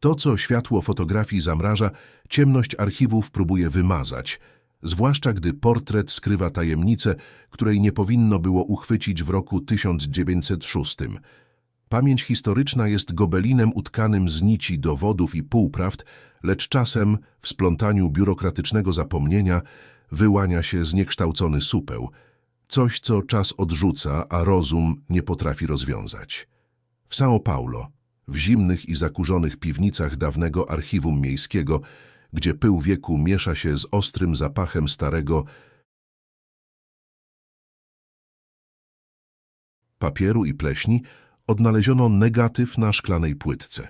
To, co światło fotografii zamraża, ciemność archiwów próbuje wymazać, zwłaszcza gdy portret skrywa tajemnicę, której nie powinno było uchwycić w roku 1906. Pamięć historyczna jest gobelinem utkanym z nici dowodów i półprawd, lecz czasem w splątaniu biurokratycznego zapomnienia wyłania się zniekształcony supeł, coś, co czas odrzuca, a rozum nie potrafi rozwiązać. W São Paulo, w zimnych i zakurzonych piwnicach dawnego archiwum miejskiego, gdzie pył wieku miesza się z ostrym zapachem starego papieru i pleśni, odnaleziono negatyw na szklanej płytce.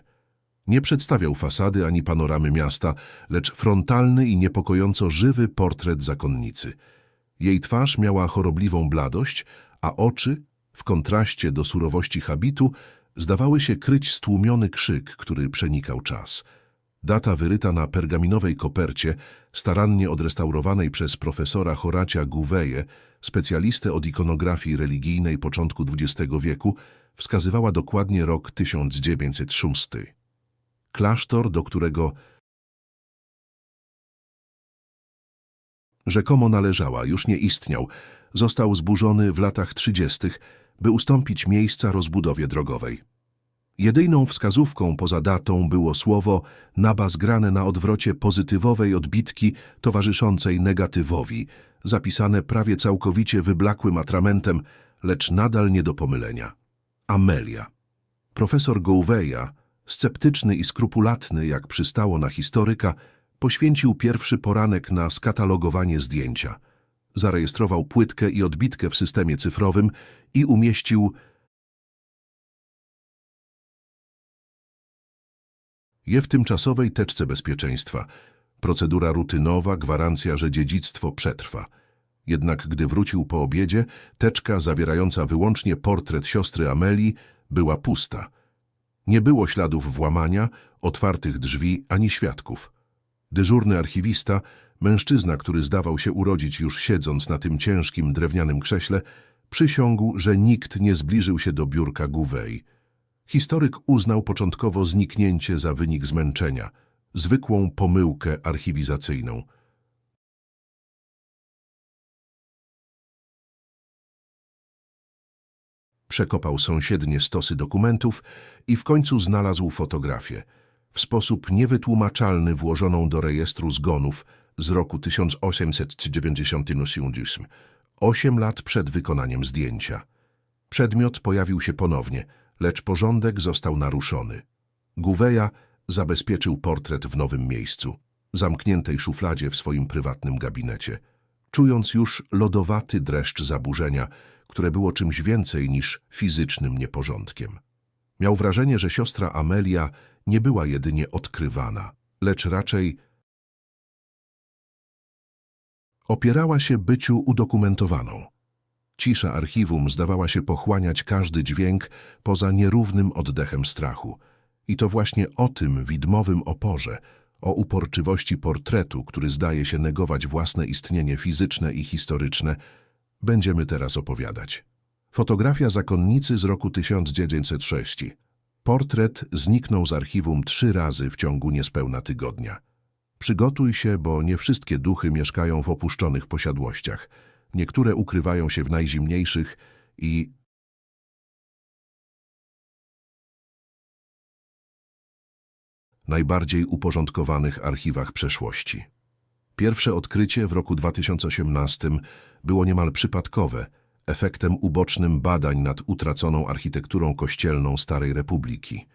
Nie przedstawiał fasady ani panoramy miasta, lecz frontalny i niepokojąco żywy portret zakonnicy. Jej twarz miała chorobliwą bladość, a oczy, w kontraście do surowości habitu, zdawały się kryć stłumiony krzyk, który przenikał czas. Data wyryta na pergaminowej kopercie, starannie odrestaurowanej przez profesora Horacia Gouveje, specjalistę od ikonografii religijnej początku XX wieku, wskazywała dokładnie rok 1906. Klasztor, do którego rzekomo należała, już nie istniał, został zburzony w latach 30., by ustąpić miejsca rozbudowie drogowej. Jedyną wskazówką poza datą było słowo naba zgrane na odwrocie pozytywowej odbitki towarzyszącej negatywowi, zapisane prawie całkowicie wyblakłym atramentem, lecz nadal nie do pomylenia. Amelia. Profesor Gouveia, sceptyczny i skrupulatny, jak przystało na historyka, poświęcił pierwszy poranek na skatalogowanie zdjęcia. Zarejestrował płytkę i odbitkę w systemie cyfrowym i umieścił je w tymczasowej teczce bezpieczeństwa. Procedura rutynowa, gwarancja, że dziedzictwo przetrwa. Jednak gdy wrócił po obiedzie, teczka zawierająca wyłącznie portret siostry Amelii była pusta. Nie było śladów włamania, otwartych drzwi ani świadków. Dyżurny archiwista, mężczyzna, który zdawał się urodzić już siedząc na tym ciężkim drewnianym krześle, przysiągł, że nikt nie zbliżył się do biurka Gouveia. Historyk uznał początkowo zniknięcie za wynik zmęczenia, zwykłą pomyłkę archiwizacyjną. Przekopał sąsiednie stosy dokumentów i w końcu znalazł fotografię, w sposób niewytłumaczalny włożoną do rejestru zgonów z roku 1898, osiem lat przed wykonaniem zdjęcia. Przedmiot pojawił się ponownie, lecz porządek został naruszony. Gouveia zabezpieczył portret w nowym miejscu, zamkniętej szufladzie w swoim prywatnym gabinecie, czując już lodowaty dreszcz zaburzenia, które było czymś więcej niż fizycznym nieporządkiem. Miał wrażenie, że siostra Amelia nie była jedynie odkrywana, lecz raczej opierała się byciu udokumentowaną. Cisza archiwum zdawała się pochłaniać każdy dźwięk poza nierównym oddechem strachu. I to właśnie o tym widmowym oporze, o uporczywości portretu, który zdaje się negować własne istnienie fizyczne i historyczne, będziemy teraz opowiadać. Fotografia zakonnicy z roku 1906. Portret zniknął z archiwum trzy razy w ciągu niespełna tygodnia. Przygotuj się, bo nie wszystkie duchy mieszkają w opuszczonych posiadłościach. Niektóre ukrywają się w najzimniejszych i najbardziej uporządkowanych archiwach przeszłości. Pierwsze odkrycie w roku 2018 było niemal przypadkowe, efektem ubocznym badań nad utraconą architekturą kościelną Starej Republiki.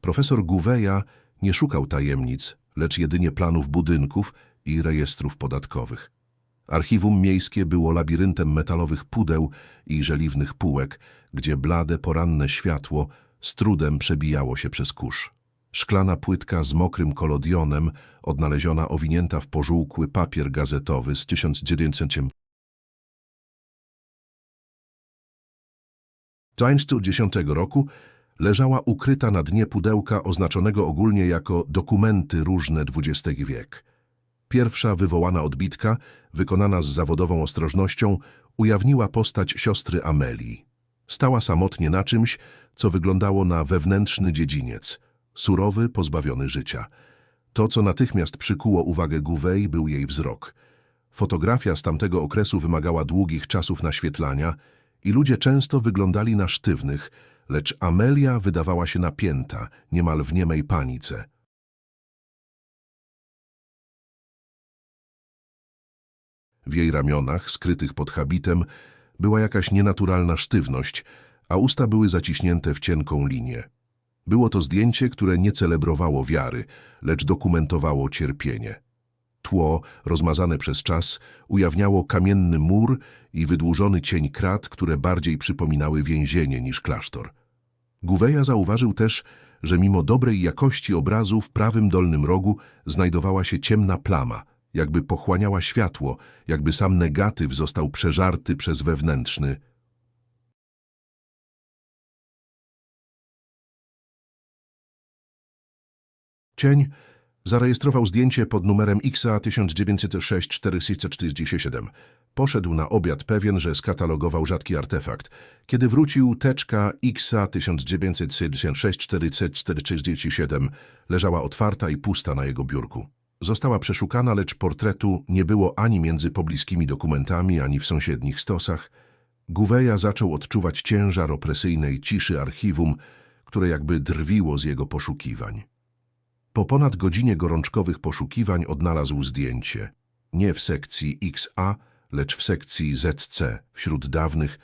Profesor Gouveia nie szukał tajemnic, lecz jedynie planów budynków i rejestrów podatkowych. Archiwum miejskie było labiryntem metalowych pudeł i żeliwnych półek, gdzie blade poranne światło z trudem przebijało się przez kurz. Szklana płytka z mokrym kolodionem, odnaleziona owinięta w pożółkły papier gazetowy z 1900 1910 roku leżała ukryta na dnie pudełka oznaczonego ogólnie jako dokumenty różne XX wiek. Pierwsza wywołana odbitka, wykonana z zawodową ostrożnością, ujawniła postać siostry Amelii. Stała samotnie na czymś, co wyglądało na wewnętrzny dziedziniec, surowy, pozbawiony życia. To, co natychmiast przykuło uwagę Gouveia, był jej wzrok. Fotografia z tamtego okresu wymagała długich czasów naświetlania i ludzie często wyglądali na sztywnych, lecz Amelia wydawała się napięta, niemal w niemej panice. W jej ramionach, skrytych pod habitem, była jakaś nienaturalna sztywność, a usta były zaciśnięte w cienką linię. Było to zdjęcie, które nie celebrowało wiary, lecz dokumentowało cierpienie. Tło, rozmazane przez czas, ujawniało kamienny mur i wydłużony cień krat, które bardziej przypominały więzienie niż klasztor. Gouveia zauważył też, że mimo dobrej jakości obrazu w prawym dolnym rogu znajdowała się ciemna plama, jakby pochłaniała światło, jakby sam negatyw został przeżarty przez wewnętrzny. Cień zarejestrował zdjęcie pod numerem XA 1906 447. Poszedł na obiad pewien, że skatalogował rzadki artefakt. Kiedy wrócił, teczka XA 1976 447 leżała otwarta i pusta na jego biurku. Została przeszukana, lecz portretu nie było ani między pobliskimi dokumentami, ani w sąsiednich stosach. Gouveia zaczął odczuwać ciężar opresyjnej ciszy archiwum, które jakby drwiło z jego poszukiwań. Po ponad godzinie gorączkowych poszukiwań odnalazł zdjęcie. Nie w sekcji XA, lecz w sekcji ZC, wśród dawnych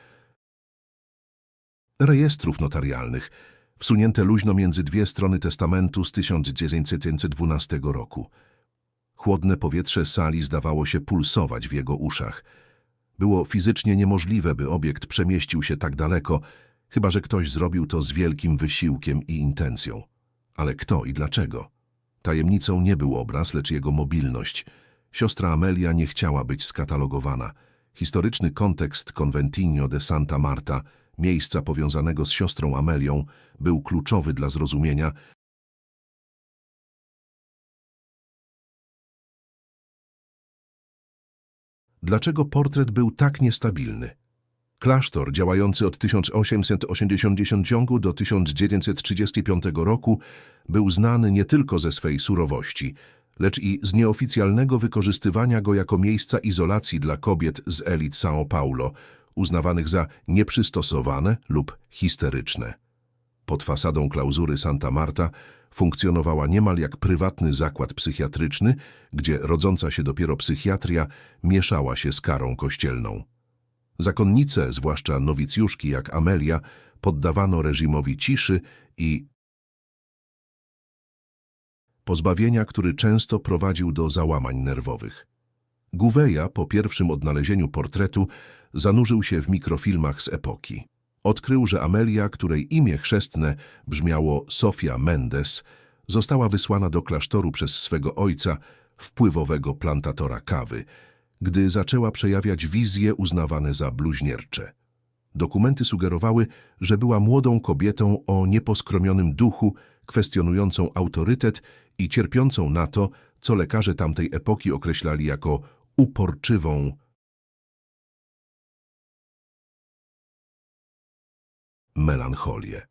rejestrów notarialnych, wsunięte luźno między dwie strony testamentu z 1912 roku. Chłodne powietrze sali zdawało się pulsować w jego uszach. Było fizycznie niemożliwe, by obiekt przemieścił się tak daleko, chyba że ktoś zrobił to z wielkim wysiłkiem i intencją. Ale kto i dlaczego? Tajemnicą nie był obraz, lecz jego mobilność. Siostra Amelia nie chciała być skatalogowana. Historyczny kontekst Conventinho de Santa Marta, miejsca powiązanego z siostrą Amelią, był kluczowy dla zrozumienia, dlaczego portret był tak niestabilny. Klasztor, działający od 1880 do 1935 roku, był znany nie tylko ze swej surowości, lecz i z nieoficjalnego wykorzystywania go jako miejsca izolacji dla kobiet z elit São Paulo, uznawanych za nieprzystosowane lub histeryczne. Pod fasadą klauzury Santa Marta funkcjonowała niemal jak prywatny zakład psychiatryczny, gdzie rodząca się dopiero psychiatria mieszała się z karą kościelną. Zakonnice, zwłaszcza nowicjuszki jak Amelia, poddawano reżimowi ciszy i pozbawienia, który często prowadził do załamań nerwowych. Gouveia po pierwszym odnalezieniu portretu zanurzył się w mikrofilmach z epoki. Odkrył, że Amelia, której imię chrzestne brzmiało Sofia Mendes, została wysłana do klasztoru przez swego ojca, wpływowego plantatora kawy, gdy zaczęła przejawiać wizje uznawane za bluźniercze. Dokumenty sugerowały, że była młodą kobietą o nieposkromionym duchu, kwestionującą autorytet i cierpiącą na to, co lekarze tamtej epoki określali jako uporczywą melancholię.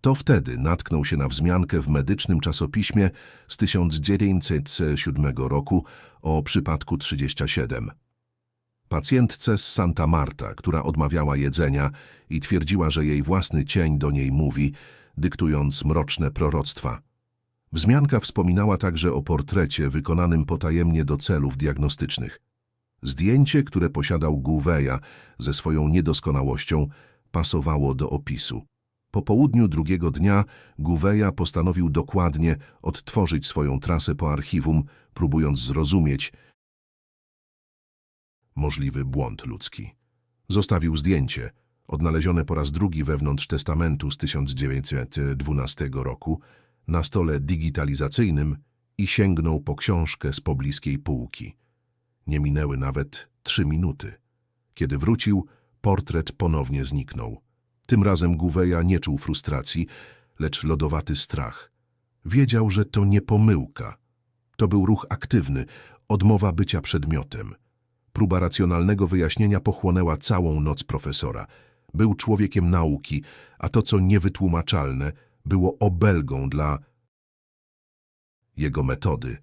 To wtedy natknął się na wzmiankę w medycznym czasopiśmie z 1907 roku o przypadku 37. Pacjentce z Santa Marta, która odmawiała jedzenia i twierdziła, że jej własny cień do niej mówi, dyktując mroczne proroctwa. Wzmianka wspominała także o portrecie wykonanym potajemnie do celów diagnostycznych. Zdjęcie, które posiadał Gouveia ze swoją niedoskonałością, pasowało do opisu. Po południu drugiego dnia Gouveia postanowił dokładnie odtworzyć swoją trasę po archiwum, próbując zrozumieć możliwy błąd ludzki. Zostawił zdjęcie, odnalezione po raz drugi wewnątrz testamentu z 1912 roku, na stole digitalizacyjnym i sięgnął po książkę z pobliskiej półki. Nie minęły nawet trzy minuty. Kiedy wrócił, portret ponownie zniknął. Tym razem Gouveia nie czuł frustracji, lecz lodowaty strach. Wiedział, że to nie pomyłka. To był ruch aktywny, odmowa bycia przedmiotem. Próba racjonalnego wyjaśnienia pochłonęła całą noc profesora. Był człowiekiem nauki, a to, co niewytłumaczalne, było obelgą dla jego metody.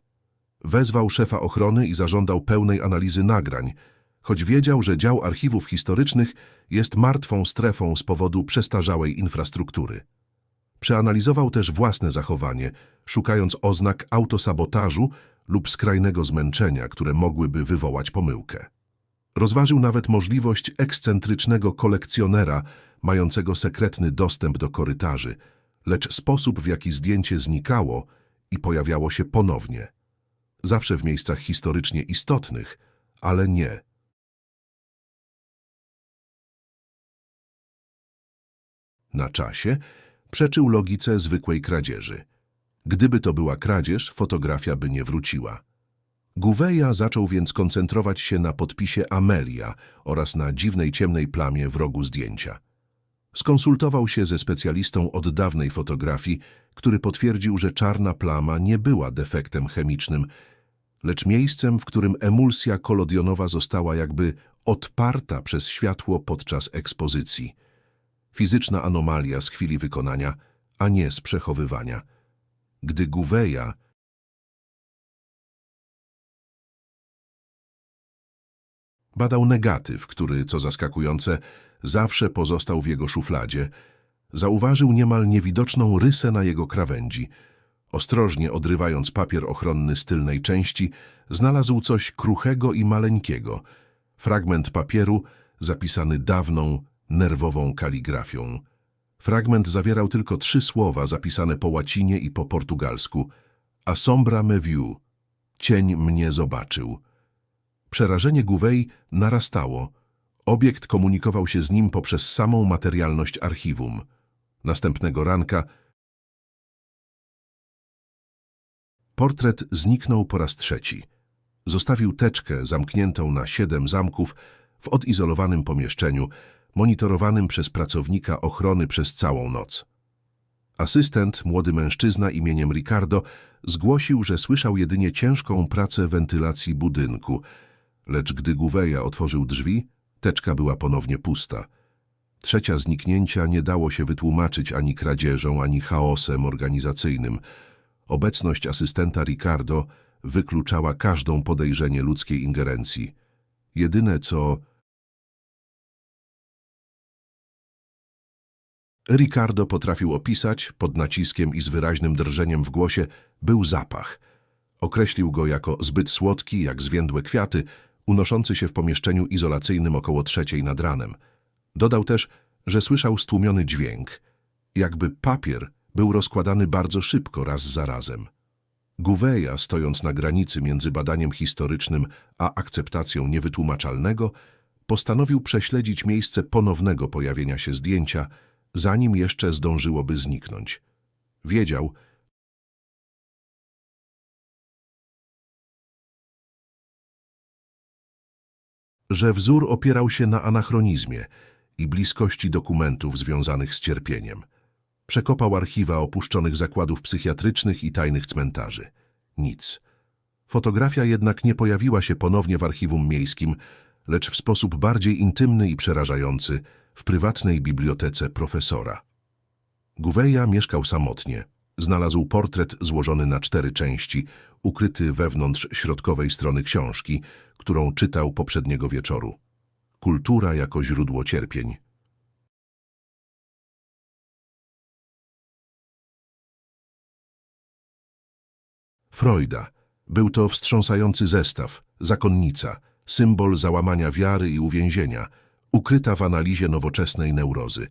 Wezwał szefa ochrony i zażądał pełnej analizy nagrań, choć wiedział, że dział archiwów historycznych jest martwą strefą z powodu przestarzałej infrastruktury. Przeanalizował też własne zachowanie, szukając oznak autosabotażu lub skrajnego zmęczenia, które mogłyby wywołać pomyłkę. Rozważył nawet możliwość ekscentrycznego kolekcjonera mającego sekretny dostęp do korytarzy, lecz sposób, w jaki zdjęcie znikało i pojawiało się ponownie. Zawsze w miejscach historycznie istotnych, ale nie. Na czasie przeczył logice zwykłej kradzieży. Gdyby to była kradzież, fotografia by nie wróciła. Gouveia zaczął więc koncentrować się na podpisie Amelia oraz na dziwnej ciemnej plamie w rogu zdjęcia. Skonsultował się ze specjalistą od dawnej fotografii, który potwierdził, że czarna plama nie była defektem chemicznym, lecz miejscem, w którym emulsja kolodionowa została jakby odparta przez światło podczas ekspozycji. Fizyczna anomalia z chwili wykonania, a nie z przechowywania. Gdy Gouveia badał negatyw, który, co zaskakujące, zawsze pozostał w jego szufladzie, zauważył niemal niewidoczną rysę na jego krawędzi. Ostrożnie odrywając papier ochronny z tylnej części, znalazł coś kruchego i maleńkiego. Fragment papieru zapisany dawną, nerwową kaligrafią. Fragment zawierał tylko trzy słowa zapisane po łacinie i po portugalsku. A sombra me viu. Cień mnie zobaczył. Przerażenie Gouveia narastało. Obiekt komunikował się z nim poprzez samą materialność archiwum. Następnego ranka portret zniknął po raz trzeci. Zostawił teczkę zamkniętą na siedem zamków w odizolowanym pomieszczeniu, monitorowanym przez pracownika ochrony przez całą noc. Asystent, młody mężczyzna imieniem Ricardo, zgłosił, że słyszał jedynie ciężką pracę wentylacji budynku, lecz gdy Gouveia otworzył drzwi, teczka była ponownie pusta. Trzecia zniknięcia nie dało się wytłumaczyć ani kradzieżą, ani chaosem organizacyjnym. Obecność asystenta Ricardo wykluczała każdą podejrzenie ludzkiej ingerencji. Jedyne co... Ricardo potrafił opisać, pod naciskiem i z wyraźnym drżeniem w głosie, był zapach. Określił go jako zbyt słodki, jak zwiędłe kwiaty, unoszący się w pomieszczeniu izolacyjnym około trzeciej nad ranem. Dodał też, że słyszał stłumiony dźwięk, jakby papier był rozkładany bardzo szybko raz za razem. Gouveia, stojąc na granicy między badaniem historycznym a akceptacją niewytłumaczalnego, postanowił prześledzić miejsce ponownego pojawienia się zdjęcia, zanim jeszcze zdążyłoby zniknąć. Wiedział, że wzór opierał się na anachronizmie i bliskości dokumentów związanych z cierpieniem. Przekopał archiwa opuszczonych zakładów psychiatrycznych i tajnych cmentarzy. Nic. Fotografia jednak nie pojawiła się ponownie w archiwum miejskim, lecz w sposób bardziej intymny i przerażający w prywatnej bibliotece profesora. Gouveia mieszkał samotnie. Znalazł portret złożony na cztery części, ukryty wewnątrz środkowej strony książki, którą czytał poprzedniego wieczoru. Kultura jako źródło cierpień. Freuda. Był to wstrząsający zestaw, zakonnica, symbol załamania wiary i uwięzienia, ukryta w analizie nowoczesnej neurozy.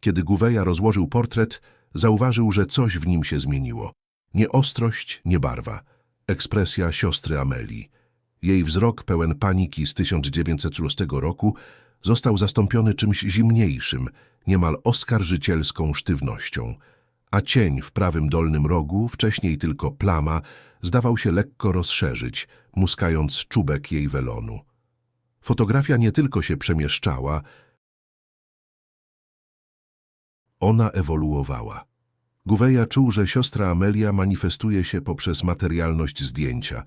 Kiedy Gouveia rozłożył portret, zauważył, że coś w nim się zmieniło. Nie ostrość, nie barwa. Ekspresja siostry Amelii. Jej wzrok pełen paniki z 1906 roku został zastąpiony czymś zimniejszym, niemal oskarżycielską sztywnością, a cień w prawym dolnym rogu, wcześniej tylko plama, zdawał się lekko rozszerzyć, muskając czubek jej welonu. Fotografia nie tylko się przemieszczała, ona ewoluowała. Gouveia czuł, że siostra Amelia manifestuje się poprzez materialność zdjęcia,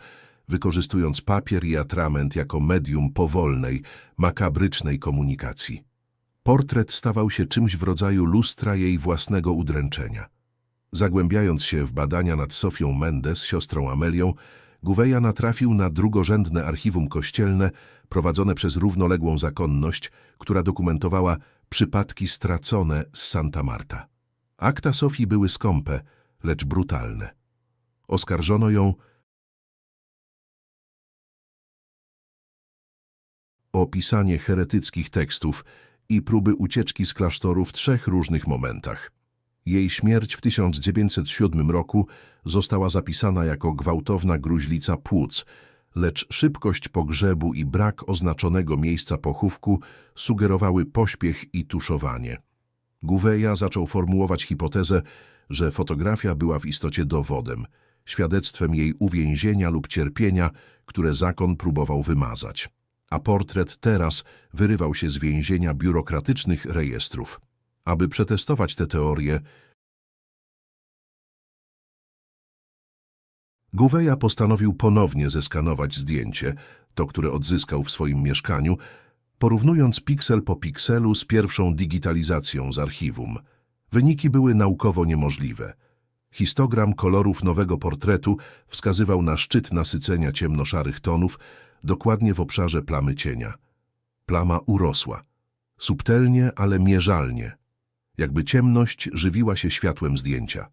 wykorzystując papier i atrament jako medium powolnej, makabrycznej komunikacji. Portret stawał się czymś w rodzaju lustra jej własnego udręczenia. Zagłębiając się w badania nad Sofią Mendes, siostrą Amelią, Gouveia natrafił na drugorzędne archiwum kościelne prowadzone przez równoległą zakonność, która dokumentowała przypadki stracone z Santa Marta. Akta Sofii były skąpe, lecz brutalne. Oskarżono ją o pisanie heretyckich tekstów i próby ucieczki z klasztoru w trzech różnych momentach. Jej śmierć w 1907 roku została zapisana jako gwałtowna gruźlica płuc, lecz szybkość pogrzebu i brak oznaczonego miejsca pochówku sugerowały pośpiech i tuszowanie. Gouveia zaczął formułować hipotezę, że fotografia była w istocie dowodem, świadectwem jej uwięzienia lub cierpienia, które zakon próbował wymazać. A portret teraz wyrywał się z więzienia biurokratycznych rejestrów. Aby przetestować tę teorię, Gouveia postanowił ponownie zeskanować zdjęcie, to które odzyskał w swoim mieszkaniu, porównując piksel po pikselu z pierwszą digitalizacją z archiwum. Wyniki były naukowo niemożliwe. Histogram kolorów nowego portretu wskazywał na szczyt nasycenia ciemnoszarych tonów, dokładnie w obszarze plamy cienia. Plama urosła. Subtelnie, ale mierzalnie. Jakby ciemność żywiła się światłem zdjęcia.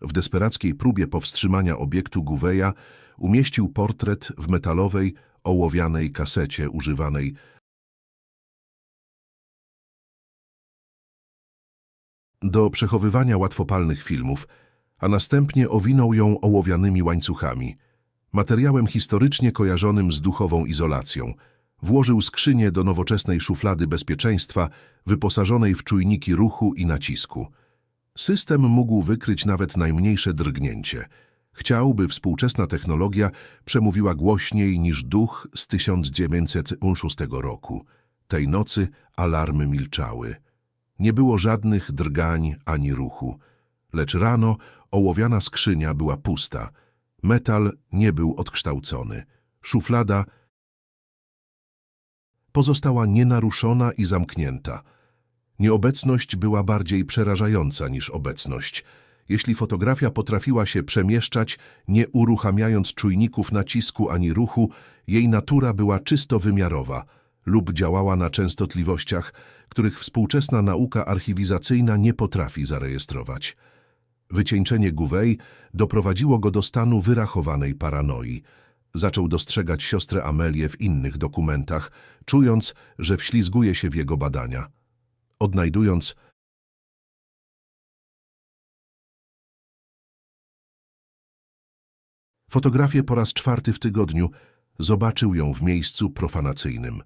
W desperackiej próbie powstrzymania obiektu Gouveia umieścił portret w metalowej, ołowianej kasecie używanej do przechowywania łatwopalnych filmów, a następnie owinął ją ołowianymi łańcuchami, materiałem historycznie kojarzonym z duchową izolacją. Włożył skrzynię do nowoczesnej szuflady bezpieczeństwa, wyposażonej w czujniki ruchu i nacisku. System mógł wykryć nawet najmniejsze drgnięcie. Chciał, by współczesna technologia przemówiła głośniej niż duch z 1906 roku. Tej nocy alarmy milczały. Nie było żadnych drgań ani ruchu. Lecz rano ołowiana skrzynia była pusta. Metal nie był odkształcony. Szuflada pozostała nienaruszona i zamknięta. Nieobecność była bardziej przerażająca niż obecność. Jeśli fotografia potrafiła się przemieszczać, nie uruchamiając czujników nacisku ani ruchu, jej natura była czysto wymiarowa lub działała na częstotliwościach, których współczesna nauka archiwizacyjna nie potrafi zarejestrować. Wycieńczenie Gouveia doprowadziło go do stanu wyrachowanej paranoi. Zaczął dostrzegać siostrę Amelię w innych dokumentach, czując, że wślizguje się w jego badania. Odnajdując fotografię po raz czwarty w tygodniu, zobaczył ją w miejscu profanacyjnym.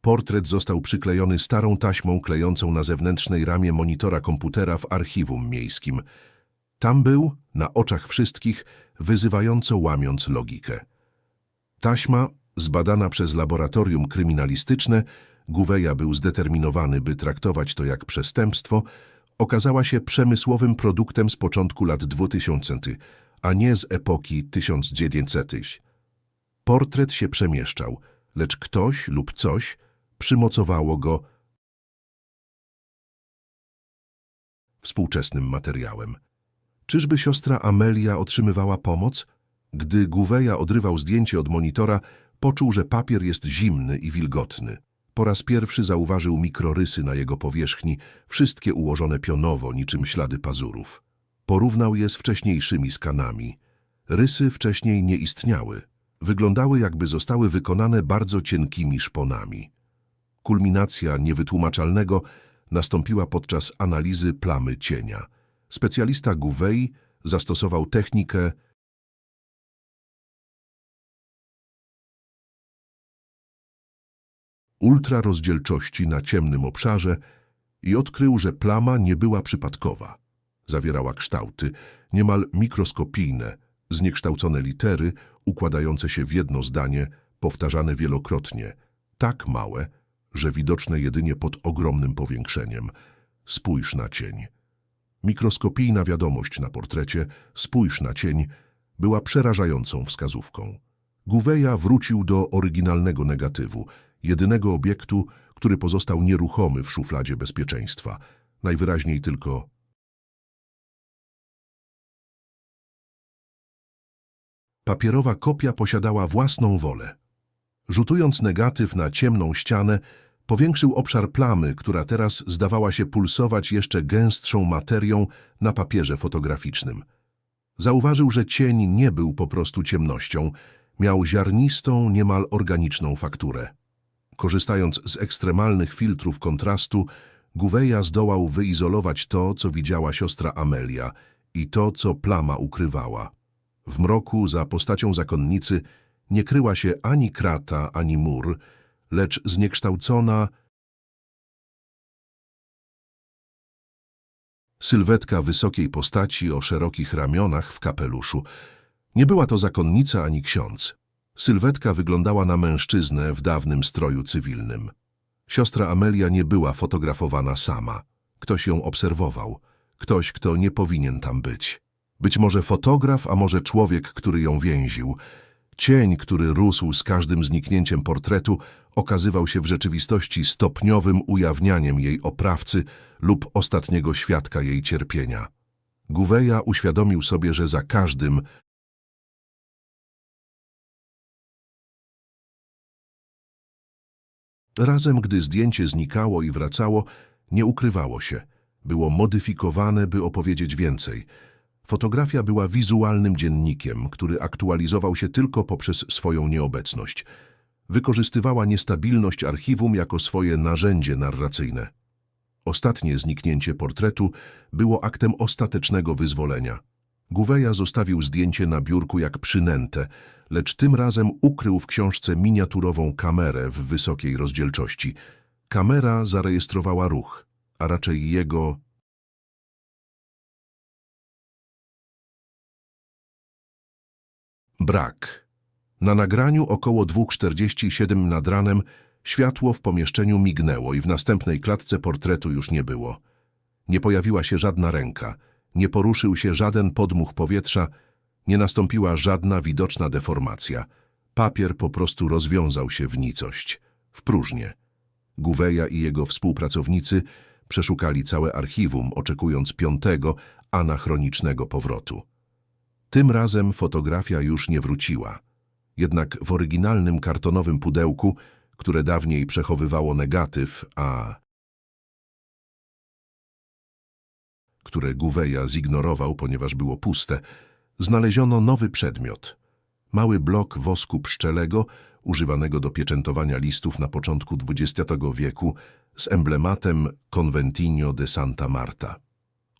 Portret został przyklejony starą taśmą klejącą na zewnętrznej ramie monitora komputera w archiwum miejskim. Tam był, na oczach wszystkich, wyzywająco łamiąc logikę. Taśma, zbadana przez laboratorium kryminalistyczne, Gouveia był zdeterminowany, by traktować to jak przestępstwo, okazała się przemysłowym produktem z początku lat 2000, a nie z epoki 1900. Portret się przemieszczał, lecz ktoś lub coś przymocowało go współczesnym materiałem. Czyżby siostra Amelia otrzymywała pomoc? Gdy Gouveia odrywał zdjęcie od monitora, poczuł, że papier jest zimny i wilgotny. Po raz pierwszy zauważył mikrorysy na jego powierzchni, wszystkie ułożone pionowo, niczym ślady pazurów. Porównał je z wcześniejszymi skanami. Rysy wcześniej nie istniały. Wyglądały, jakby zostały wykonane bardzo cienkimi szponami. Kulminacja niewytłumaczalnego nastąpiła podczas analizy plamy cienia. Specjalista Gouveia zastosował technikę ultrarozdzielczości na ciemnym obszarze i odkrył, że plama nie była przypadkowa. Zawierała kształty niemal mikroskopijne, zniekształcone litery układające się w jedno zdanie, powtarzane wielokrotnie, tak małe, że widoczne jedynie pod ogromnym powiększeniem. Spójrz na cień. Mikroskopijna wiadomość na portrecie, spójrz na cień, była przerażającą wskazówką. Gouveia wrócił do oryginalnego negatywu, jedynego obiektu, który pozostał nieruchomy w szufladzie bezpieczeństwa, najwyraźniej tylko Papierowa kopia posiadała własną wolę. Rzutując negatyw na ciemną ścianę, powiększył obszar plamy, która teraz zdawała się pulsować jeszcze gęstszą materią na papierze fotograficznym. Zauważył, że cień nie był po prostu ciemnością, miał ziarnistą, niemal organiczną fakturę. Korzystając z ekstremalnych filtrów kontrastu, Gouveia zdołał wyizolować to, co widziała siostra Amelia i to, co plama ukrywała. W mroku za postacią zakonnicy nie kryła się ani krata, ani mur, lecz zniekształcona sylwetka wysokiej postaci o szerokich ramionach w kapeluszu. Nie była to zakonnica ani ksiądz. Sylwetka wyglądała na mężczyznę w dawnym stroju cywilnym. Siostra Amelia nie była fotografowana sama. Ktoś ją obserwował. Ktoś, kto nie powinien tam być. Być może fotograf, a może człowiek, który ją więził. Cień, który rósł z każdym zniknięciem portretu, okazywał się w rzeczywistości stopniowym ujawnianiem jej oprawcy lub ostatniego świadka jej cierpienia. Gouveia uświadomił sobie, że za każdym Razem, gdy zdjęcie znikało i wracało, nie ukrywało się. Było modyfikowane, by opowiedzieć więcej. Fotografia była wizualnym dziennikiem, który aktualizował się tylko poprzez swoją nieobecność. Wykorzystywała niestabilność archiwum jako swoje narzędzie narracyjne. Ostatnie zniknięcie portretu było aktem ostatecznego wyzwolenia. Gouveia zostawił zdjęcie na biurku jak przynętę, lecz tym razem ukrył w książce miniaturową kamerę w wysokiej rozdzielczości. Kamera zarejestrowała ruch, a raczej jego brak. Na nagraniu około 2.47 nad ranem światło w pomieszczeniu mignęło i w następnej klatce portretu już nie było. Nie pojawiła się żadna ręka, nie poruszył się żaden podmuch powietrza, nie nastąpiła żadna widoczna deformacja. Papier po prostu rozwiązał się w nicość, w próżnię. Gouveia i jego współpracownicy przeszukali całe archiwum, oczekując piątego, anachronicznego powrotu. Tym razem fotografia już nie wróciła. Jednak w oryginalnym kartonowym pudełku, które dawniej przechowywało negatyw, a które Gouveia zignorował, ponieważ było puste, znaleziono nowy przedmiot. Mały blok wosku pszczelego, używanego do pieczętowania listów na początku XX wieku, z emblematem Conventinho de Santa Marta.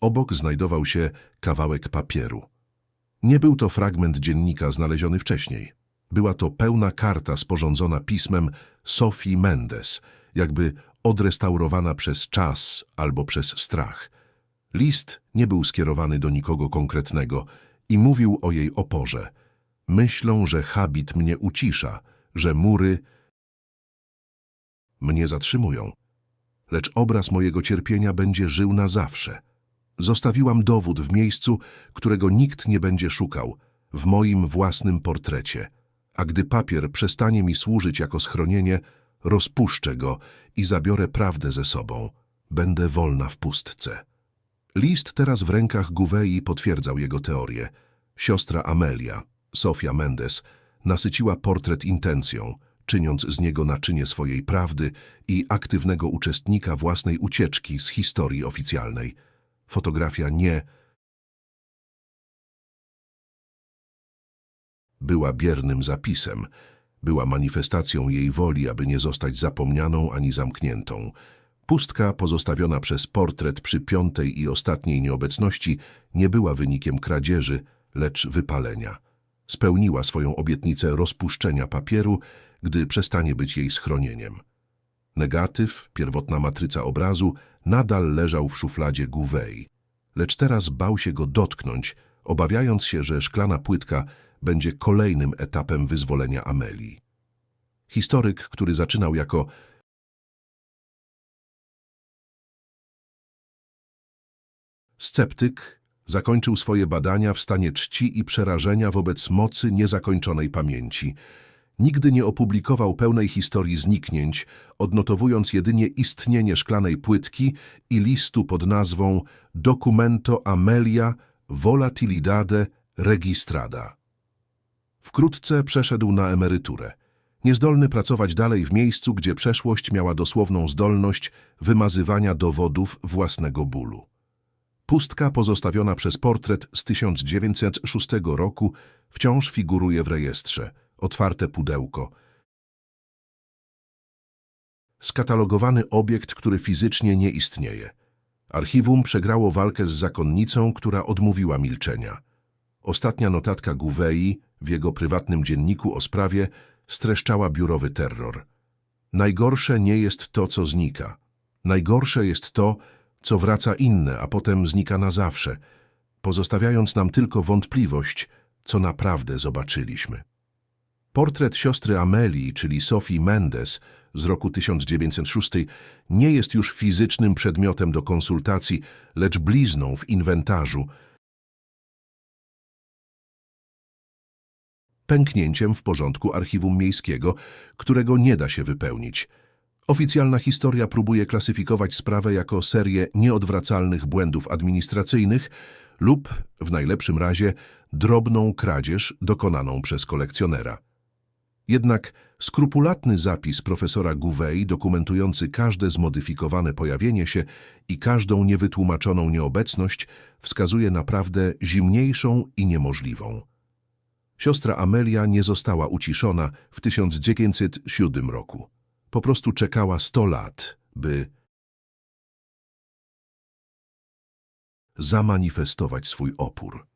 Obok znajdował się kawałek papieru. Nie był to fragment dziennika znaleziony wcześniej. Była to pełna karta sporządzona pismem Sophie Mendes, jakby odrestaurowana przez czas albo przez strach. List nie był skierowany do nikogo konkretnego i mówił o jej oporze. Myślą, że habit mnie ucisza, że mury mnie zatrzymują. Lecz obraz mojego cierpienia będzie żył na zawsze. Zostawiłam dowód w miejscu, którego nikt nie będzie szukał, w moim własnym portrecie. A gdy papier przestanie mi służyć jako schronienie, rozpuszczę go i zabiorę prawdę ze sobą. Będę wolna w pustce. List teraz w rękach Gouveii potwierdzał jego teorię. Siostra Amelia, Sofia Mendes, nasyciła portret intencją, czyniąc z niego naczynie swojej prawdy i aktywnego uczestnika własnej ucieczki z historii oficjalnej. Fotografia nie była biernym zapisem, była manifestacją jej woli, aby nie zostać zapomnianą ani zamkniętą. Pustka pozostawiona przez portret przy piątej i ostatniej nieobecności nie była wynikiem kradzieży, lecz wypalenia. Spełniła swoją obietnicę rozpuszczenia papieru, gdy przestanie być jej schronieniem. Negatyw, pierwotna matryca obrazu, nadal leżał w szufladzie Gouveii, lecz teraz bał się go dotknąć, obawiając się, że szklana płytka będzie kolejnym etapem wyzwolenia Amelii. Historyk, który zaczynał jako sceptyk, zakończył swoje badania w stanie czci i przerażenia wobec mocy niezakończonej pamięci. Nigdy nie opublikował pełnej historii zniknięć, odnotowując jedynie istnienie szklanej płytki i listu pod nazwą Documento Amelia Volatilidade Registrada. Wkrótce przeszedł na emeryturę. Niezdolny pracować dalej w miejscu, gdzie przeszłość miała dosłowną zdolność wymazywania dowodów własnego bólu. Pustka pozostawiona przez portret z 1906 roku wciąż figuruje w rejestrze. Otwarte pudełko. Skatalogowany obiekt, który fizycznie nie istnieje. Archiwum przegrało walkę z zakonnicą, która odmówiła milczenia. Ostatnia notatka Gouveia w jego prywatnym dzienniku o sprawie streszczała biurowy terror. Najgorsze nie jest to, co znika. Najgorsze jest to, co wraca inne, a potem znika na zawsze, pozostawiając nam tylko wątpliwość, co naprawdę zobaczyliśmy. Portret siostry Amelii, czyli Sophie Mendes z roku 1906, nie jest już fizycznym przedmiotem do konsultacji, lecz blizną w inwentarzu, pęknięciem w porządku archiwum miejskiego, którego nie da się wypełnić. Oficjalna historia próbuje klasyfikować sprawę jako serię nieodwracalnych błędów administracyjnych lub, w najlepszym razie, drobną kradzież dokonaną przez kolekcjonera. Jednak skrupulatny zapis profesora Gouveia dokumentujący każde zmodyfikowane pojawienie się i każdą niewytłumaczoną nieobecność wskazuje naprawdę zimniejszą i niemożliwą. Siostra Amelia nie została uciszona w 1907 roku. Po prostu czekała 100 lat, by zamanifestować swój opór.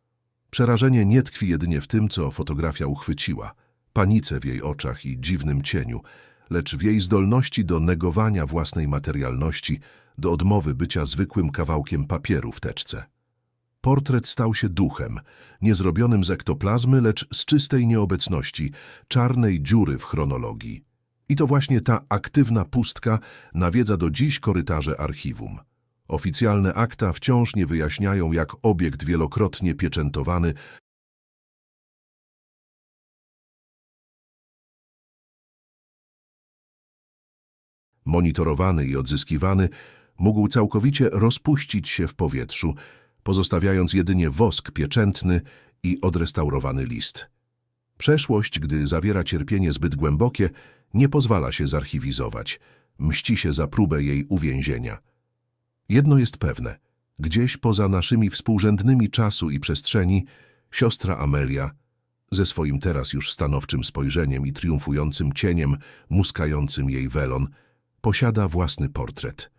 Przerażenie nie tkwi jedynie w tym, co fotografia uchwyciła, panice w jej oczach i dziwnym cieniu, lecz w jej zdolności do negowania własnej materialności, do odmowy bycia zwykłym kawałkiem papieru w teczce. Portret stał się duchem, nie zrobionym z ektoplazmy, lecz z czystej nieobecności, czarnej dziury w chronologii. I to właśnie ta aktywna pustka nawiedza do dziś korytarze archiwum. Oficjalne akta wciąż nie wyjaśniają, jak obiekt wielokrotnie pieczętowany monitorowany i odzyskiwany, mógł całkowicie rozpuścić się w powietrzu, pozostawiając jedynie wosk pieczętny i odrestaurowany list. Przeszłość, gdy zawiera cierpienie zbyt głębokie, nie pozwala się zarchiwizować, mści się za próbę jej uwięzienia. Jedno jest pewne, gdzieś poza naszymi współrzędnymi czasu i przestrzeni, siostra Amelia, ze swoim teraz już stanowczym spojrzeniem i triumfującym cieniem muskającym jej welon, posiada własny portret –